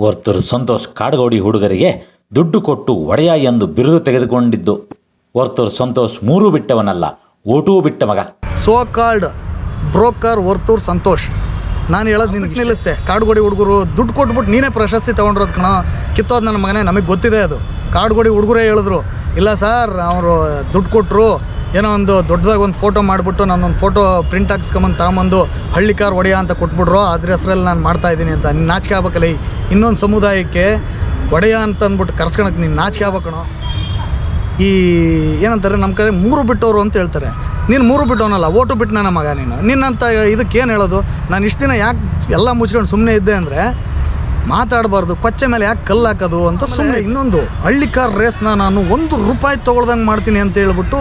ವರ್ತೂರು ಸಂತೋಷ್ ಕಾಡ್ಗೌಡಿ ಹುಡುಗರಿಗೆ ದುಡ್ಡು ಕೊಟ್ಟು ಒಡೆಯ ಎಂದು ಬಿರುದು ತೆಗೆದುಕೊಂಡಿದ್ದು. ವರ್ತೂರು ಸಂತೋಷ್ ಮೂರೂ ಬಿಟ್ಟವನಲ್ಲ ಓಟೂ ಬಿಟ್ಟ ಮಗ. So called broker Varthur Santosh. ನಾನು ಹೇಳೋದು ನಿನಗೆ ನಿಲ್ಲಿಸ್ತೆ. ಕಾಡುಗೋಡಿ ಹುಡುಗರು ದುಡ್ಡು ಕೊಟ್ಬಿಟ್ಟು ನೀನೇ ಪ್ರಶಸ್ತಿ ತೊಗೊಂಡಿರೋದು ಕಣ. ಕಿತ್ತೋದು ನನ್ನ ಮಗನೇ ನಮಗೆ ಗೊತ್ತಿದೆ ಅದು. ಕಾಡುಗೋಡಿ ಹುಡುಗರೇ ಹೇಳಿದ್ರು ಇಲ್ಲ ಸರ್ ಅವರು ದುಡ್ಡು ಕೊಟ್ಟರು ಏನೋ ಒಂದು ದೊಡ್ಡದಾಗಿ ಒಂದು ಫೋಟೋ ಮಾಡಿಬಿಟ್ಟು ನಾನೊಂದು ಫೋಟೋ ಪ್ರಿಂಟ್ ಹಾಕ್ಸ್ಕೊಂಬಂದು ತಗೊಂಬಂದು ಹಳ್ಳಿ ಕಾರ್ ಒಡೆಯ ಅಂತ ಕೊಟ್ಬಿಟ್ರು. ಅದ್ರ ಹೆಸರಲ್ಲಿ ನಾನು ಮಾಡ್ತಾ ಇದ್ದೀನಿ ಅಂತ. ನೀನು ನಾಚಿಕೆ ಆಗ್ಬೇಕಲ್ಲ ಇನ್ನೊಂದು ಸಮುದಾಯಕ್ಕೆ ಒಡೆಯ ಅಂತ ಅಂದ್ಬಿಟ್ಟು ಕರ್ಸ್ಕೊಳಕ್ಕೆ ನೀನು ನಾಚಿಕೆ ಆಗ್ಬೇಕಣೋ ಈ ಏನಂತಾರೆ ನಮ್ಮ ಕಡೆ ಮೂರು ಬಿಟ್ಟವರು ಅಂತ ಹೇಳ್ತಾರೆ. ನೀನು ಮೂರು ಬಿಟ್ಟವನಲ್ಲ, ಓಟು ಬಿಟ್ಟು ನನ್ನ ಮಗ ನೀನು. ನಿನ್ನಂತ ಇದಕ್ಕೆ ಏನು ಹೇಳೋದು? ನಾನು ಇಷ್ಟು ದಿನ ಯಾಕೆ ಎಲ್ಲ ಮುಚ್ಕೊಂಡು ಸುಮ್ಮನೆ ಇದ್ದೆ ಅಂದರೆ ಮಾತಾಡಬಾರ್ದು ಕೊಚ್ಚೆ ಮೇಲೆ ಯಾಕೆ ಕಲ್ಲು ಹಾಕೋದು ಅಂತ ಸುಮ್ಮನೆ ಇನ್ನೊಂದು ಹಳ್ಳಿ ಕಾರ್ ರೇಸ್ನ ನಾನು ಒಂದು ರೂಪಾಯಿ ತೊಗೊಳ್ದಂಗೆ ಮಾಡ್ತೀನಿ ಅಂತ ಹೇಳ್ಬಿಟ್ಟು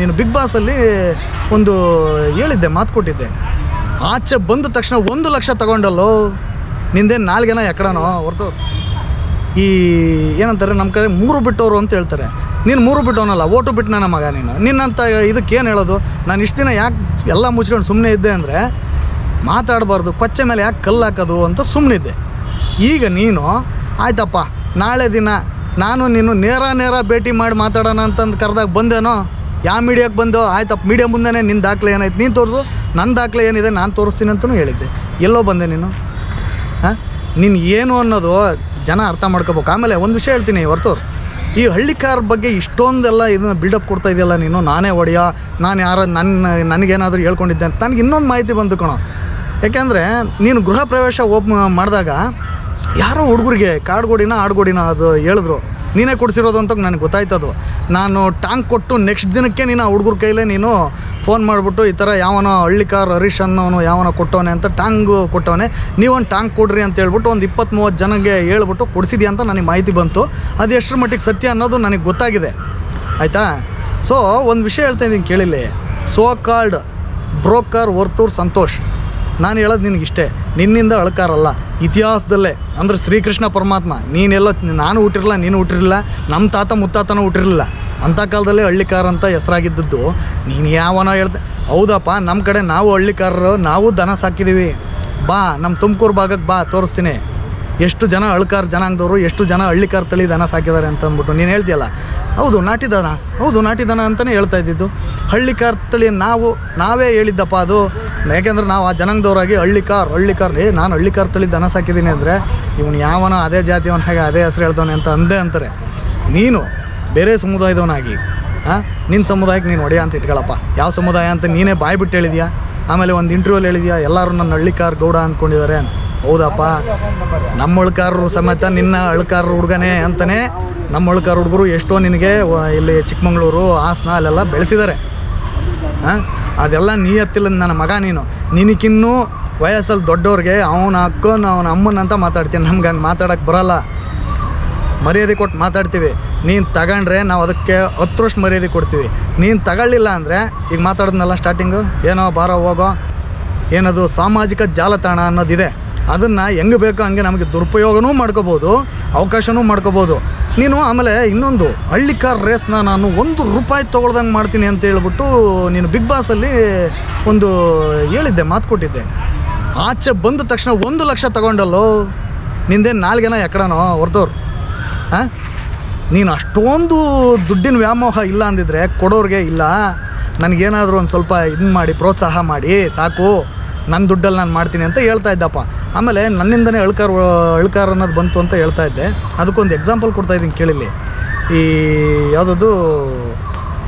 ನೀನು ಬಿಗ್ ಬಾಸಲ್ಲಿ ಒಂದು ಹೇಳಿದ್ದೆ ಮಾತು ಕೊಟ್ಟಿದ್ದೆ. ಆಚೆ ಬಂದ ತಕ್ಷಣ ಒಂದು ಲಕ್ಷ ತಗೊಂಡಲ್ಲೋ ನಿಂದೇನು ನಾಲ್ಗೆನ ಎಕಡನೋ? ಹೊರತು ಈ ಏನಂತಾರೆ ನಮ್ಮ ಕಡೆ ಮೂರು ಬಿಟ್ಟವರು ಅಂತ ಹೇಳ್ತಾರೆ. ನೀನು ಮೂರು ಬಿಟ್ಟವನಲ್ಲ ಓಟು ಬಿಟ್ಟು ನನ್ನ ಮಗ ನೀನು. ನಿನ್ನಂತ ಇದಕ್ಕೆ ಏನು ಹೇಳೋದು? ನಾನು ಇಷ್ಟು ದಿನ ಯಾಕೆ ಎಲ್ಲ ಮುಚ್ಕೊಂಡು ಸುಮ್ಮನೆ ಇದ್ದೆ ಅಂದರೆ ಮಾತಾಡಬಾರ್ದು ಕೊಚ್ಚೆ ಮೇಲೆ ಯಾಕೆ ಕಲ್ಲು ಹಾಕೋದು ಅಂತ ಸುಮ್ಮನಿದ್ದೆ ಈಗ ನೀನು, ಆಯ್ತಪ್ಪ, ನಾಳೆ ದಿನ ನಾನು ನೀನು ನೇರ ನೇರ ಭೇಟಿ ಮಾಡಿ ಮಾತಾಡೋಣ ಅಂತಂದು ಕರೆದಾಗ ಬಂದೇನೋ ಯಾವ ಮೀಡಿಯಾಕ್ಕೆ ಬಂದು, ಆಯ್ತಪ್ಪ, ಮೀಡಿಯಾ ಮುಂದೆನೇ ನಿನ್ನ ದಾಖಲೆ ಏನಾಯ್ತು, ನೀನು ತೋರಿಸು ನನ್ನ ದಾಖಲೆ ಏನಿದೆ ನಾನು ತೋರಿಸ್ತೀನಿ ಅಂತಲೂ ಹೇಳಿದ್ದೆ. ಎಲ್ಲೋ ಬಂದೆ ನೀನು? ಹಾಂ? ನೀನು ಏನು ಅನ್ನೋದು ಜನ ಅರ್ಥ ಮಾಡ್ಕೋಬೇಕು. ಆಮೇಲೆ ಒಂದು ವಿಷಯ ಹೇಳ್ತೀನಿ ಹೊರತು ಈ ಹಳ್ಳಿಕಾರ ಬಗ್ಗೆ ಇಷ್ಟೊಂದೆಲ್ಲ ಇದನ್ನ ಬಿಲ್ಡಪ್ ಕೊಡ್ತಾ ಇದೆಯಲ್ಲ ನೀನು? ನಾನೇ ಒಡೆಯ, ನಾನು ಯಾರ ನನ್ನ ನನಗೇನಾದರೂ ಹೇಳ್ಕೊಂಡಿದ್ದೆ ಅಂತ. ನನಗೆ ಇನ್ನೊಂದು ಮಾಹಿತಿ ಬಂದು ಕಣೋ. ಯಾಕೆಂದರೆ ನೀನು ಗೃಹ ಪ್ರವೇಶ ಓಪ್ ಮಾಡಿದಾಗ ಯಾರೋ ಹುಡುಗರಿಗೆ ಕಾಡ್ಗೋಡಿನ ಆಡ್ಗೋಡಿನ ಅದು ಹೇಳಿದ್ರು. ನೀನೇ ಕೊಡಿಸಿರೋದು ಅಂತ ನನಗೆ ಗೊತ್ತಾಯ್ತು ಅದು. ನಾನು ಟಾಂಗ್ ಕೊಟ್ಟು ನೆಕ್ಸ್ಟ್ ದಿನಕ್ಕೆ ನೀನು ಆ ಹುಡುಗರ ಕೈಲೇ ನೀನು ಫೋನ್ ಮಾಡಿಬಿಟ್ಟು ಈ ಥರ ಯಾವನೋ ಹಳ್ಳಿಕಾರ್ ಹರೀಶ್ ಅನ್ನೋನು ಯಾವನೋ ಕೊಟ್ಟವನೆ ಅಂತ ಟಾಂಗು ಕೊಟ್ಟವನೆ. ನೀವೊಂದು ಟಾಂಗ್ ಕೊಡ್ರಿ ಅಂತ ಹೇಳ್ಬಿಟ್ಟು ಒಂದು ಇಪ್ಪತ್ತು ಮೂವತ್ತು ಜನಕ್ಕೆ ಹೇಳ್ಬಿಟ್ಟು ಕೊಡಿಸಿದ್ಯಾ ಅಂತ ನನಗೆ ಮಾಹಿತಿ ಬಂತು. ಅದು ಎಷ್ಟರ ಮಟ್ಟಿಗೆ ಸತ್ಯ ಅನ್ನೋದು ನನಗೆ ಗೊತ್ತಾಗಿದೆ. ಆಯಿತಾ? ಸೊ ಒಂದು ವಿಷಯ ಹೇಳ್ತಾ ಇದ್ದೀನಿ ಕೇಳಿಲ್ಲಿ. So called broker Varthur Santosh ನಾನು ಹೇಳೋದು ನಿನಗಿಷ್ಟೇ, ನಿನ್ನಿಂದ ಅಳ್ಕಾರಲ್ಲ. ಇತಿಹಾಸದಲ್ಲೇ, ಅಂದರೆ ಶ್ರೀಕೃಷ್ಣ ಪರಮಾತ್ಮ, ನೀನೆಲ್ಲ, ನಾನು ಹುಟ್ಟಿರಲ್ಲ ನೀನು ಹುಟ್ಟಿರಲಿಲ್ಲ, ನಮ್ಮ ತಾತ ಮುತ್ತಾತನೂ ಹುಟ್ಟಿರಲಿಲ್ಲ. ಅಂಥ ಕಾಲದಲ್ಲೇ ಹಳ್ಳಿಕಾರ ಅಂತ ಹೆಸರಾಗಿದ್ದದ್ದು. ನೀನು ಯಾವನೋ ಹೇಳ್ದೆ, ಹೌದಪ್ಪ, ನಮ್ಮ ಕಡೆ ನಾವು ಹಳ್ಳಿಕಾರರು, ನಾವು ದನ ಸಾಕಿದ್ದೀವಿ ಬಾ, ನಮ್ಮ ತುಮಕೂರು ಭಾಗಕ್ಕೆ ಬಾ, ತೋರಿಸ್ತೀನಿ. ಎಷ್ಟು ಜನ ಅಳ್ಕಾರ ಜನಾಂಗದವರು, ಎಷ್ಟು ಜನ ಹಳ್ಳಿಕಾರ್ ತಳಿ ದನ ಸಾಕಿದ್ದಾರೆ ಅಂತ ಅಂದ್ಬಿಟ್ಟು ನೀನು ಹೇಳ್ತೀಯಲ್ಲ? ಹೌದು, ನಾಟಿ ದನ. ಹೌದು, ನಾಟಿ ದನ ಅಂತಲೇ ಹೇಳ್ತಾ ಇದ್ದಿದ್ದು. ಹಳ್ಳಿಕಾರ ತಳಿ ನಾವು, ನಾವೇ ಹೇಳಿದ್ದಪ್ಪ ಅದು. ಯಾಕೆಂದ್ರೆ ನಾವು ಆ ಜನಾಂಗದವರಾಗಿ ಹಳ್ಳಿಕಾರ್ ಹಳ್ಳಿಕಾರ್, ಏ, ನಾನು ಹಳ್ಳಿಕಾರ್ ತಳಿ ದನ ಸಾಕಿದ್ದೀನಿ ಅಂದರೆ ಇವನು ಯಾವನೋ ಅದೇ ಜಾತಿಯವನ, ಹಾಗೆ ಅದೇ ಹೆಸರು ಹೇಳ್ತಾನೆ ಅಂತ ಅಂದೇ ಅಂತಾರೆ. ನೀನು ಬೇರೆ ಸಮುದಾಯದವನಾಗಿ ಹಾಂ ನಿನ್ನ ಸಮುದಾಯಕ್ಕೆ ನೀನು ಒಡೆಯ ಅಂತ ಇಟ್ಕೊಳ್ಳಪ್ಪ ಯಾವ ಸಮುದಾಯ ಅಂತ ನೀನೇ ಬಾಯ್ಬಿಟ್ಟು ಹೇಳಿದ್ಯಾ? ಆಮೇಲೆ ಒಂದು ಇಂಟರ್ವ್ಯೂಲ್ಲಿ ಹೇಳಿದ್ಯಾ? ಎಲ್ಲರೂ ನನ್ನ ಹಳ್ಳಿಕಾರ್ ಗೌಡ ಅಂದ್ಕೊಂಡಿದ್ದಾರೆ ಅಂತ. ಹೌದಪ್ಪ. ನಮ್ಮ ಅಳ್ಕಾರರು ಸಮೇತ ನಿನ್ನ ಅಳ್ಕಾರ ಹುಡುಗನೇ ಅಂತಲೇ ನಮ್ಮ ಅಳ್ಕಾರ ಹುಡುಗರು ಎಷ್ಟೋ ನಿನಗೆ ಇಲ್ಲಿ ಚಿಕ್ಕಮಂಗ್ಳೂರು ಹಾಸನ ಅಲ್ಲೆಲ್ಲ ಬೆಳೆಸಿದ್ದಾರೆ. ಹಾಂ? ಅದೆಲ್ಲ ನೀಯತ್ತಿಲ್ಲ ನನ್ನ ಮಗ ನೀನು. ನಿನಗಿನ್ನೂ ವಯಸ್ಸಲ್ಲಿ ದೊಡ್ಡವ್ರಿಗೆ ಅವನ ಅಕ್ಕನ ಅವನ ಅಮ್ಮನಂತ ಮಾತಾಡ್ತೀನಿ. ನಮ್ಗೆ ಹಂಗೆ ಮಾತಾಡೋಕ್ಕೆ ಬರಲ್ಲ. ಮರ್ಯಾದೆ ಕೊಟ್ಟು ಮಾತಾಡ್ತೀವಿ. ನೀನು ತಗೊಂಡ್ರೆ ನಾವು ಅದಕ್ಕೆ ಹತ್ತರಷ್ಟು ಮರ್ಯಾದೆ ಕೊಡ್ತೀವಿ. ನೀನು ತಗೊಳ್ಳಿಲ್ಲ ಅಂದರೆ, ಈಗ ಮಾತಾಡಿದ್ನಲ್ಲ ಸ್ಟಾರ್ಟಿಂಗು ಏನೋ ಬಾರೋ ಹೋಗೋ. ಏನದು ಸಾಮಾಜಿಕ ಜಾಲತಾಣ ಅನ್ನೋದಿದೆ. ಅದನ್ನು ಹೆಂಗೆ ಬೇಕೋ ಹಂಗೆ ನಮಗೆ ದುರುಪಯೋಗನೂ ಮಾಡ್ಕೋಬೋದು, ಅವಕಾಶನೂ ಮಾಡ್ಕೋಬೋದು. ನೀನು ಆಮೇಲೆ ಇನ್ನೊಂದು ಹಳ್ಳಿ ಕಾರ್ ರೇಸ್ನ ನಾನು ಒಂದು ರೂಪಾಯಿ ತೊಗೊಳ್ದಂಗೆ ಮಾಡ್ತೀನಿ ಅಂತ ಹೇಳ್ಬಿಟ್ಟು ನೀನು ಬಿಗ್ ಬಾಸಲ್ಲಿ ಒಂದು ಹೇಳಿದ್ದೆ, ಮಾತು ಕೊಟ್ಟಿದ್ದೆ. ಆಚೆ ಬಂದ ತಕ್ಷಣ ಒಂದು ಲಕ್ಷ ತಗೊಂಡಲ್ಲೋ ನಿಂದೇನು ನಾಲ್ಗೆನ ಎಕಡನೋ ಹೊರ್ದವ್ರು ಹಾಂ ನೀನು ಅಷ್ಟೊಂದು ದುಡ್ಡಿನ ವ್ಯಾಮೋಹ ಇಲ್ಲ ಅಂದಿದ್ರೆ ಕೊಡೋರಿಗೆ ಇಲ್ಲ, ನನಗೇನಾದರೂ ಒಂದು ಸ್ವಲ್ಪ ಇದು ಮಾಡಿ, ಪ್ರೋತ್ಸಾಹ ಮಾಡಿ, ಸಾಕು ನನ್ನ ದುಡ್ಡಲ್ಲಿ ನಾನು ಮಾಡ್ತೀನಿ ಅಂತ ಹೇಳ್ತಾ ಇದ್ದಪ್ಪ. ಆಮೇಲೆ ನನ್ನಿಂದನೇ ಅಳ್ಕಾರ ಅಳ್ಕಾರ ಅನ್ನೋದು ಬಂತು ಅಂತ ಹೇಳ್ತಾ ಇದ್ದೆ. ಅದಕ್ಕೊಂದು ಎಕ್ಸಾಂಪಲ್ ಕೊಡ್ತಾ ಇದ್ದೀನಿ ಕೇಳಿಲ್ಲಿ. ಈ ಯಾವುದದು?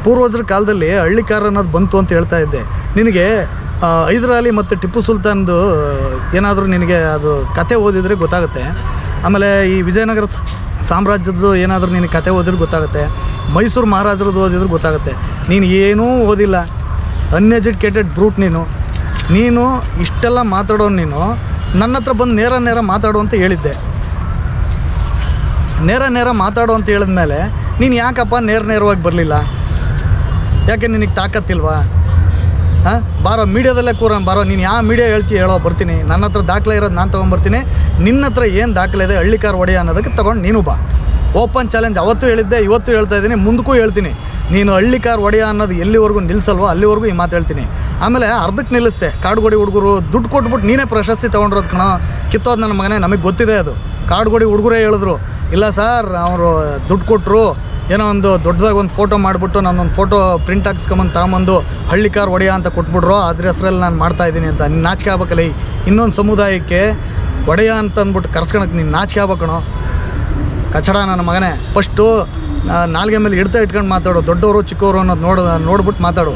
ಪೂರ್ವಜರ ಕಾಲದಲ್ಲಿ ಹಳ್ಳಿಕಾರ ಅನ್ನೋದು ಬಂತು ಅಂತ ಹೇಳ್ತಾ ಇದ್ದೆ. ನಿನಗೆ ಹೈದರಾಲಿ ಮತ್ತು ಟಿಪ್ಪು ಸುಲ್ತಾನ್ದು, ಏನಾದರೂ ನಿನಗೆ ಅದು ಕತೆ ಓದಿದರೆ ಗೊತ್ತಾಗುತ್ತೆ. ಆಮೇಲೆ ಈ ವಿಜಯನಗರ ಸಾಮ್ರಾಜ್ಯದ್ದು ಏನಾದರೂ ನಿನಗೆ ಕತೆ ಓದಿದ್ರೆ ಗೊತ್ತಾಗುತ್ತೆ. ಮೈಸೂರು ಮಹಾರಾಜರದ್ದು ಓದಿದ್ರೆ ಗೊತ್ತಾಗುತ್ತೆ. ನೀನು ಏನೂ ಓದಿಲ್ಲ. ಅನ್ಎಜುಕೇಟೆಡ್ ಬ್ರೂಟ್ ನೀನು. ನೀನು ಇಷ್ಟೆಲ್ಲ ಮಾತಾಡೋನು ನೀನು. ನನ್ನ ಹತ್ರ ಬಂದು ನೇರ ನೇರ ಮಾತಾಡು ಅಂತ ಹೇಳಿದ್ದೆ. ನೇರ ನೇರ ಮಾತಾಡು ಅಂತ ಹೇಳಿದ್ಮೇಲೆ, ನೀನು ಯಾಕಪ್ಪ ನೇರ ನೇರವಾಗಿ ಬರಲಿಲ್ಲ? ಯಾಕೆ ನಿನಗೆ ತಾಕತ್ತಿಲ್ವಾ? ಹಾಂ? ಬಾರೋ, ಮೀಡಿಯಾದಲ್ಲೇ ಕೂರ, ಬಾರೋ, ನೀನು ಯಾವ ಮೀಡಿಯಾ ಹೇಳ್ತೀಯ ಹೇಳೋ ಬರ್ತೀನಿ. ನನ್ನ ಹತ್ರ ದಾಖಲೆ ಇರೋದು ನಾನು ತೊಗೊಂಬರ್ತೀನಿ. ನಿನ್ನ ಹತ್ರ ಏನು ದಾಖಲೆ ಇದೆ, ಹಳ್ಳಿಕಾರ ಒಡೆಯ ಅನ್ನೋದಕ್ಕೆ ತೊಗೊಂಡು ನೀನು ಬಾ. ಓಪನ್ ಚಾಲೆಂಜ್, ಅವತ್ತು ಹೇಳಿದ್ದೆ, ಇವತ್ತು ಹೇಳ್ತಾ ಇದ್ದೀನಿ, ಮುಂದಕ್ಕೂ ಹೇಳ್ತೀನಿ. ನೀನು ಹಳ್ಳಿ ಕಾರ್ ಒಡೆಯ ಅನ್ನೋದು ಎಲ್ಲಿವರೆಗೂ ನಿಲ್ಲಿಸಲ್ವೋ ಅಲ್ಲಿವರೆಗೂ ಈ ಮಾತು ಹೇಳ್ತೀನಿ. ಆಮೇಲೆ ಅರ್ಧಕ್ಕೆ ನಿಲ್ಲಿಸ್ತೆ ಕಾಡುಗೋಡಿ ಹುಡುಗರು ದುಡ್ಡು ಕೊಟ್ಬಿಟ್ಟು ನೀನೇ ಪ್ರಶಸ್ತಿ ತೊಗೊಂಡಿರೋದು ಕಣ, ಕಿತ್ತೋದು ನನ್ನ ಮಗನೇ, ನಮಗೆ ಗೊತ್ತಿದೆ ಅದು. ಕಾಡುಗೋಡಿ ಹುಡುಗರೇ ಹೇಳಿದ್ರು, ಇಲ್ಲ ಸರ್, ಅವರು ದುಡ್ಡು ಕೊಟ್ಟರು ಏನೋ ಒಂದು ದೊಡ್ಡದಾಗಿ ಒಂದು ಫೋಟೋ ಮಾಡಿಬಿಟ್ಟು ನಾನೊಂದು ಫೋಟೋ ಪ್ರಿಂಟ್ ಹಾಕ್ಸ್ಕೊಂಬಂದು ತಗೊಂಬಂದು ಹಳ್ಳಿ ಕಾರ್ ಒಡೆಯ ಅಂತ ಕೊಟ್ಬಿಟ್ರು ಅದ್ರ ಹೆಸ್ರಲ್ಲಿ ನಾನು ಮಾಡ್ತಾ ಇದ್ದೀನಿ ಅಂತ. ನೀನು ನಾಚಿಕೆ ಆಗ್ಬೇಕಲ್ಲ ಇನ್ನೊಂದು ಸಮುದಾಯಕ್ಕೆ ಒಡೆಯ ಅಂತ ಅಂದ್ಬಿಟ್ಟು ಕರ್ಸ್ಕೊಳಕ್ಕೆ ನೀನು ನಾಚಿಕೆ ಆಗ್ಬೇಕಣೋ ಕಚಡ ನನ್ನ ಮಗನೇ. ಫಸ್ಟು ನಾಲ್ಗೆ ಮೇಲೆ ಹಿಡ್ತಾ ಇಟ್ಕೊಂಡು ಮಾತಾಡು. ದೊಡ್ಡವರು ಚಿಕ್ಕವರು ಅನ್ನೋದು ನೋಡಿ ನೋಡ್ಬಿಟ್ಟು ಮಾತಾಡು.